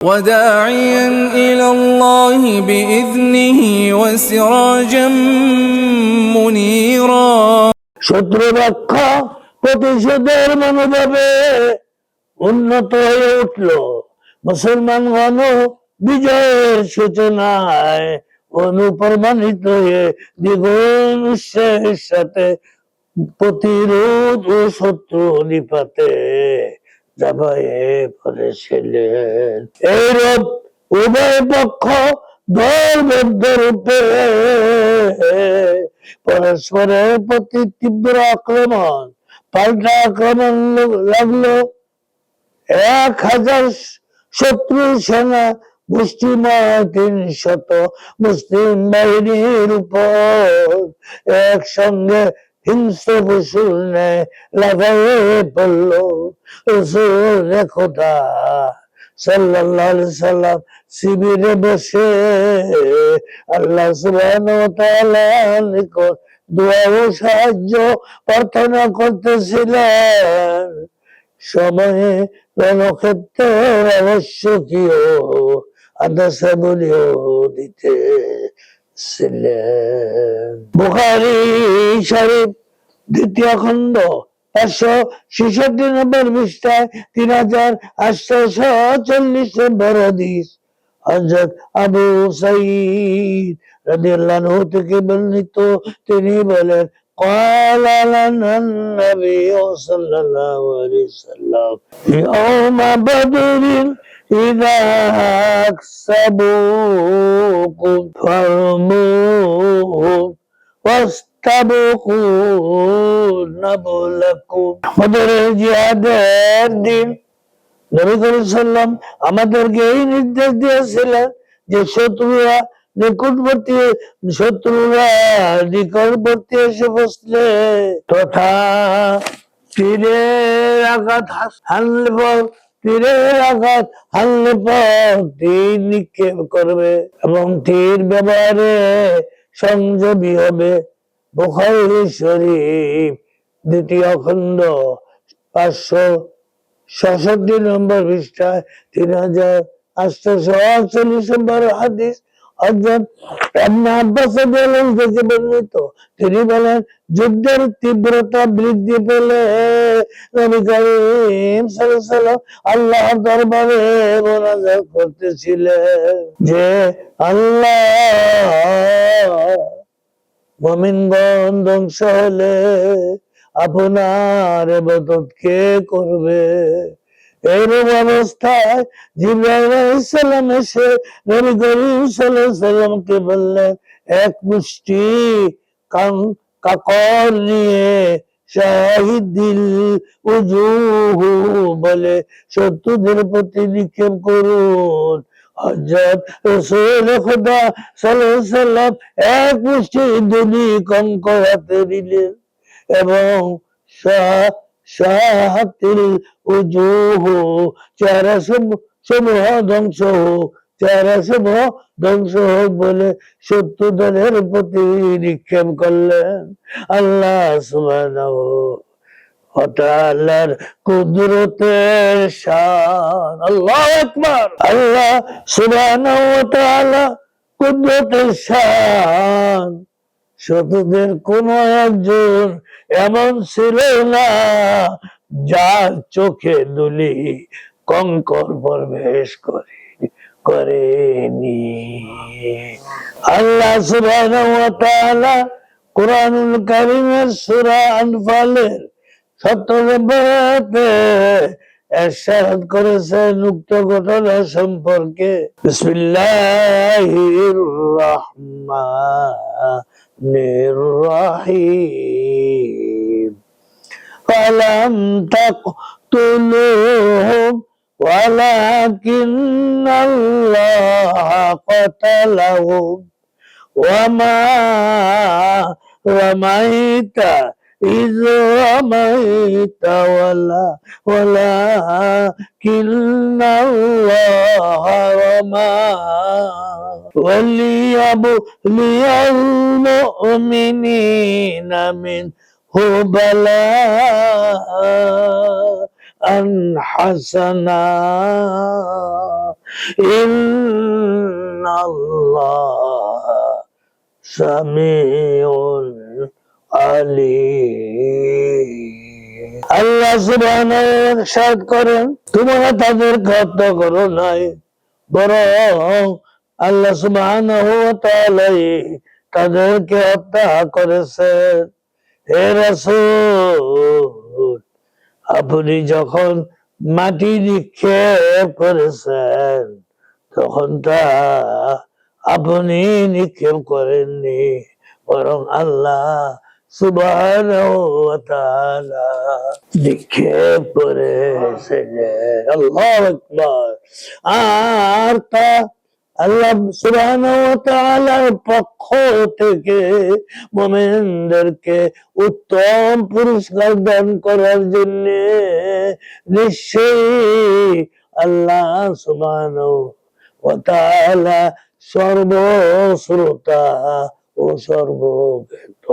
وداعيا إلى الله بإذنه وسراجا منيرا শত্রু রক্ষা প্রতিশোধের মনোভাবে উন্নত হয়ে উঠল মুসলমানগণ বিজয়ের সূচনায় অনুপ্রমাণিত হয়ে দ্বিগুণ উৎসাহের সাথে প্রতিরোধ ও শত্রু নিপাতে পড়েছিলেন এইরূপ উভয় পক্ষ রূপে পরস্পরের প্রতি তীব্র আক্রমণ, পাল্টা আক্রমণ লাগল। এক হাজার শত্রু সেনা মুষ্টিময় তিন শত মুসলিম বাহিনীর উপর একসঙ্গে হিংস্র পশুর ন্যায় লাগাইয়ে পড়ল রসুল খোদা সাল্লাম শিবিরে বসে আল্লাহ সুবহানাহু দোয়া ও সাহায্য প্রার্থনা করতেছিলেন। সময়ে রণক্ষেত্রের আবশ্যকীয় আদেশাবলীও দিতে ছিলেন বুখারি শরীফ দ্বিতীয় খণ্ড পাঁচশো ছেষট্টি নম্বর পৃষ্ঠায় তিন হাজার আটশো চল্লিশ নম্বর হাদিস হযরত আবু সাঈদ রাদিয়াল্লাহু আনহু থেকে বর্ণিত তিনি বলেন قال لنا النبي صلى الله عليه وسلم يوم بدر إذا أكسبوكم فارموهم واستبقوا نبلكم বদরের জিহাদের আমাদেরকে এই নির্দেশ দিয়েছিলেন যে শত্রুরা নিকটবর্তী শত্রুরা নিকটবর্তী এসে বসলে তথা তীরের আঘাত হানলে পর তীরের আঘাত হানলে তীর নিক্ষেপ করবে এবং তীর ব্যবহারে সংযমী হবে। দ্বিতীয় পাঁচশো ছষট্টি নম্বর পৃষ্ঠায়, তিন হাজার আটশোশো আটচল্লিশ নম্বর হাদিস। তিনি বলেন, যুদ্ধের তীব্রতা বৃদ্ধি পেলে আল্লাহর দরবারে করতেছিলেন যে আল্লাহ মমিনগণ ধ্বংস হলে আপনার কে করবে? অবস্থায় আলাইহিসসালাম এসে নবী করিম সাল্লামকে বললেন, এক মুষ্টি কাকর নিয়ে শাহিদিল উজুহু বলে শত্রুদের প্রতি নিক্ষেপ করুন। হযরত রাসূল খুদা সাল্লাম এক মুষ্টি দুনি কঙ্কর হাতে নিলেন এবং শাহ, শাহাতিল উজুহ চেহারা সমূহ ধ্বংস হোক চেহারা সমূহ ধ্বংস হোক বলে শত্রু দলের প্রতি নিক্ষেপ করলেন। আল্লাহ সুবহানাহু তাআলার কুদরতের শান। আল্লাহু আকবার। আল্লাহ সুবহানাহু ওয়া তাআলা কুদরতের শান। শত্রুদের কোন একজন এমন ছিল না, যার চোখে দুলি কঙ্কর প্রবেশ করে, করেনি। আল্লাহ সুবহানাহু ওয়া তাআলা কোরআনুল কারীমের সূরা আনফালের 17 নম্বরে এরশাদ করেছেন উক্ত ঘটনা সম্পর্কে বিসমিল্লাহির রহমানির রহিম فلم تقتلوهم ولكن الله قتلهم وما رميت إذ رميت ولا ولكن الله رمى وليبلي المؤمنين منه بلاء حسنا إن الله سميع আলী। আল্লাহ করেন, তোমরা তাদের হত্যা করো নাই, বরং আল্লাহ তাদেরকে হত্যা করেছেন হে রাসূল, আপনি যখন মাটি নিক্ষেপ করেছেন তখন তা আপনি নিক্ষেপ করেননি, বরং আল্লাহ আর পক্ষ থেকে মুমিনদেরকে উত্তম পুরস্কার দান করার জন্য নিশ্চয়ই আল্লাহ তাআলা সর্বশ্রোতা ও সর্বজ্ঞ